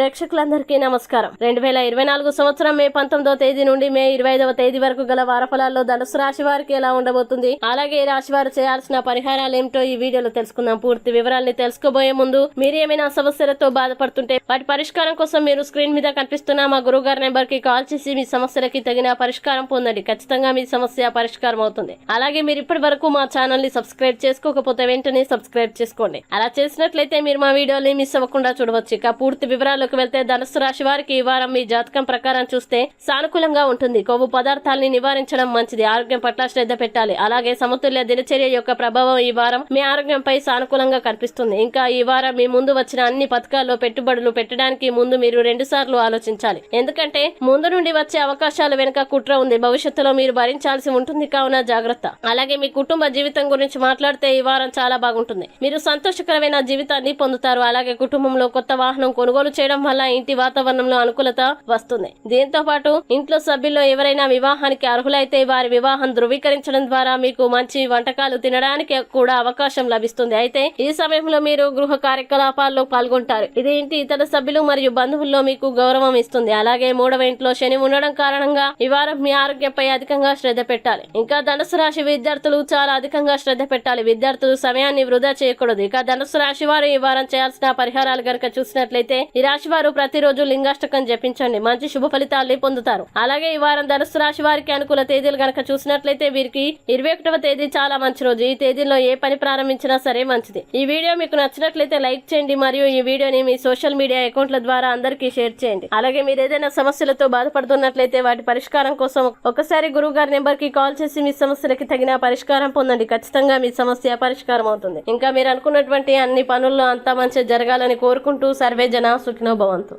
ప్రేక్షకులందరికీ నమస్కారం. రెండు వేల ఇరవై నాలుగు సంవత్సరం మే పంతొమ్మిదో తేదీ నుండి మే ఇరవై ఐదవ తేదీ వరకు గల వారఫలాల్లో ధనుసు రాశి వారికి ఎలా ఉండబోతుంది? అలాగే ఈ రాశి వారు చేయాల్సిన పరిహారాలు ఏమిటో ఈ వీడియోలో తెలుసుకుందాం. పూర్తి వివరాల్ని తెలుసుకోబోయే ముందు మీరు ఏమైనా సమస్యలతో బాధపడుతుంటే వాటి పరిష్కారం కోసం మీరు స్క్రీన్ మీద కనిపిస్తున్న మా గురువు గారి నెంబర్కి కాల్ చేసి మీ సమస్యలకి తగిన పరిష్కారం పొందండి. ఖచ్చితంగా మీ సమస్య పరిష్కారం అవుతుంది. అలాగే మీరు ఇప్పటి వరకు మా ఛానల్ని సబ్స్క్రైబ్ చేసుకోకపోతే వెంటనే సబ్స్క్రైబ్ చేసుకోండి. అలా చేసినట్లయితే మీరు మా వీడియోని మిస్ అవ్వకుండా చూడవచ్చు. ఇక పూర్తి వివరాలు వివరాల్లోకి వెళ్తే ధనుసు రాశి వారికి ఈ వారం మీ జాతకం ప్రకారం చూస్తే సానుకూలంగా ఉంటుంది. కొవ్వు పదార్థాలని నివారించడం మంచిది. ఆరోగ్యం పట్ల శ్రద్ధ పెట్టాలి. అలాగే సమతుల్య దినచర్య యొక్క ప్రభావం ఈ వారం మీ ఆరోగ్యంపై సానుకూలంగా కనిపిస్తుంది. ఇంకా ఈ వారం మీ ముందు వచ్చిన అన్ని పథకాల్లో పెట్టుబడులు పెట్టడానికి ముందు మీరు రెండు సార్లు ఆలోచించాలి. ఎందుకంటే ముందు నుండి వచ్చే అవకాశాల వెనుక కుట్ర ఉంది. భవిష్యత్తులో మీరు భరించాల్సి ఉంటుంది కావున జాగ్రత్త. అలాగే మీ కుటుంబ జీవితం గురించి మాట్లాడితే ఈ వారం చాలా బాగుంటుంది. మీరు సంతోషకరమైన జీవితాన్ని పొందుతారు. అలాగే కుటుంబంలో కొత్త వాహనం కొనుగోలు చేయడం వల్ల ఇంటి వాతావరణంలో అనుకూలత వస్తుంది. దీంతో పాటు ఇంట్లో సభ్యుల్లో ఎవరైనా వివాహానికి అర్హులైతే వారి వివాహం ధృవీకరించడం ద్వారా మీకు మంచి వంటకాలు తినడానికి కూడా అవకాశం లభిస్తుంది. అయితే ఈ సమయంలో మీరు గృహ కార్యకలాపాల్లో పాల్గొంటారు. ఇది ఇంటి ఇతర సభ్యులు మరియు బంధువుల్లో మీకు గౌరవం ఇస్తుంది. అలాగే మూడవ ఇంట్లో శని ఉండడం కారణంగా ఈ వారం మీ ఆరోగ్యంపై అధికంగా శ్రద్ధ పెట్టాలి. ఇంకా ధనుసు రాశి విద్యార్థులు చాలా అధికంగా శ్రద్ధ పెట్టాలి. విద్యార్థులు సమయాన్ని వృధా చేయకూడదు. ఇక ధనుసు రాశి వారు ఈ వారం చేయాల్సిన పరిహారాలు గనక చూసినట్లయితే ఈ రాశి వారు ప్రతిరోజు లింగాష్టకం జపించండి. మంచి శుభ ఫలితాల్ని పొందుతారు. అలాగే ఈ వారం ధనుసు రాశి వారికి అనుకూల తేదీలు గనక చూసినట్లయితే వీరికి ఇరవై ఒకటవ తేదీ చాలా మంచి రోజు. ఈ తేదీలో ఏ పని ప్రారంభించినా సరే మంచిది. ఈ వీడియో మీకు నచ్చినట్లయితే లైక్ చేయండి. మరియు ఈ వీడియోని మీ సోషల్ మీడియా అకౌంట్ల ద్వారా అందరికీ షేర్ చేయండి. అలాగే మీరు ఏదైనా సమస్యలతో బాధపడుతున్నట్లయితే వాటి పరిష్కారం కోసం ఒకసారి గురువు గారి నెంబర్కి కాల్ చేసి మీ సమస్యలకి తగిన పరిష్కారం పొందండి. ఖచ్చితంగా మీ సమస్య పరిష్కారం అవుతుంది. ఇంకా మీరు అనుకున్నటువంటి అన్ని పనుల్లో అంతా మంచి జరగాలని కోరుకుంటూ సర్వే జన సుఖిన భవంతు